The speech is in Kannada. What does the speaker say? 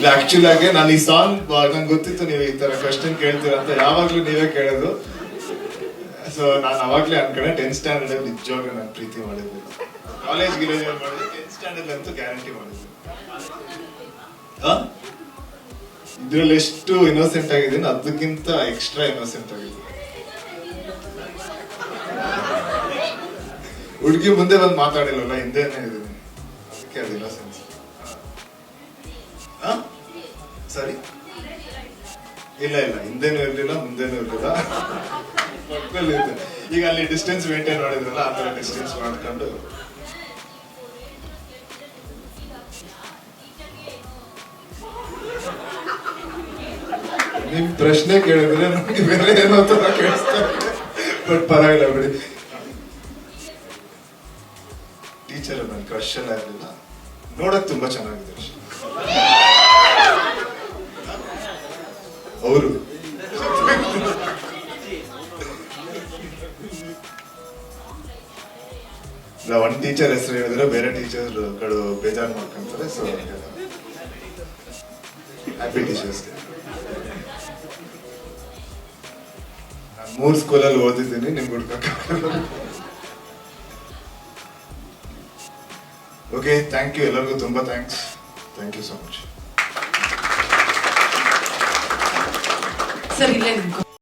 ಇಲ್ಲ ಆಕ್ಚುಲ್ ಆಗಿ ನಾನು ಈ ಸಾಂಗ್ ನಂಗೆ ಗೊತ್ತಿತ್ತು ನೀವು ಈ ತರ ಕ್ವಶನ್ ಕೇಳ್ತೀರ ಅಂತ. ಯಾವಾಗ್ಲೂ ನೀವೇ ಕೇಳೋದು. ಸೊ ನಾನು ಅವಾಗ್ಲೇ ಅನ್ಕೊಂಡೆ ಟೆಂತ್ ಸ್ಟ್ಯಾಂಡರ್ಡ್ ಅಲ್ಲಿ ನಿಜವಾಗ್ಲೂ ನಾನು ಪ್ರೀತಿ ಮಾಡಿದ್ದೆ. ಕಾಲೇಜ್ ಗಿಲೇಜ್ ಮಾಡಿದ್ರೆ ಟೆಂತ್ ಸ್ಟ್ಯಾಂಡರ್ಡ್ ಅಂತೂ ಗ್ಯಾರಂಟಿ ಮಾಡಿದ್ದೆ? ಇದ್ರಲ್ಲಿ ಎಷ್ಟು ಇನ್ನೋಸೆಂಟ್ ಆಗಿದ್ದೀನಿ, ಅದಕ್ಕಿಂತ ಎಕ್ಸ್ಟ್ರಾ ಇನ್ನೋಸೆಂಟ್ ಆಗಿದ್ದೀನಿ. ಹುಡುಗಿ ಮುಂದೆ ಬಂದು ಮಾತಾಡಿಲ್ಲ ಹಿಂದೆನೇ ಇದ್ದೀನಿ. ಅದಕ್ಕೆ ಅದು ಇನ್ನೋಸೆನ್ಸ್ ಸರಿ? ಇಲ್ಲ ಇಲ್ಲ, ಹಿಂದೆನೂ ಇರಲಿಲ್ಲ, ಮುಂದೆನೂ ಇರಲಿಲ್ಲ. ಈಗ ಅಲ್ಲಿ ಡಿಸ್ಟೆನ್ಸ್ ಮೇಂಟೈನ್ ಮಾಡಿದ್ರಲ್ಲ, ಆ ತರ ಡಿಸ್ಟೆನ್ಸ್ ಮಾಡ್ಕೊಂಡು. ನಿಮ್ ಪ್ರಶ್ನೆ ಕೇಳಿದ್ರೆ ನಮ್ಗೆ ಬೇರೆ ಏನೋ ತರ ಕೇಳಿಸ್ತಾ ಬಟ್ ಪರವಾಗಿಲ್ಲ ಬಿಡಿ. ಟೀಚರ್ ನನ್ನ ಕ್ರಶ್ ಆಗಲಿಲ್ಲ ನೋಡಕ್ ತುಂಬಾ ಚೆನ್ನಾಗಿದೆ. ಒಂದ್ ಟೀಚರ್ ಹೆಸರು ಹೇಳಿದ್ರೆ ಬೇರೆ ಟೀಚರ್ಗಳು ಬೇಜಾರು ಮಾಡ್ಕೊಂತಾರೆ ಸೊ ಹ್ಯಾಪಿ ಟೀಚರ್ಸ್ ಮೂರ್ ಸ್ಕೂಲಲ್ಲಿ ಓದಿದ್ದೀನಿ ನಿಮ್ಗೆ ಹುಡ್ಕಕ್ಕಾಗಲ್ಲ ಓಕೆ ಥ್ಯಾಂಕ್ ಯು ಎಲ್ಲರಿಗೂ ತುಂಬಾ thanks thank you so much sir ಇಲ್ಲೇ ನಿಂತ್ಕೊ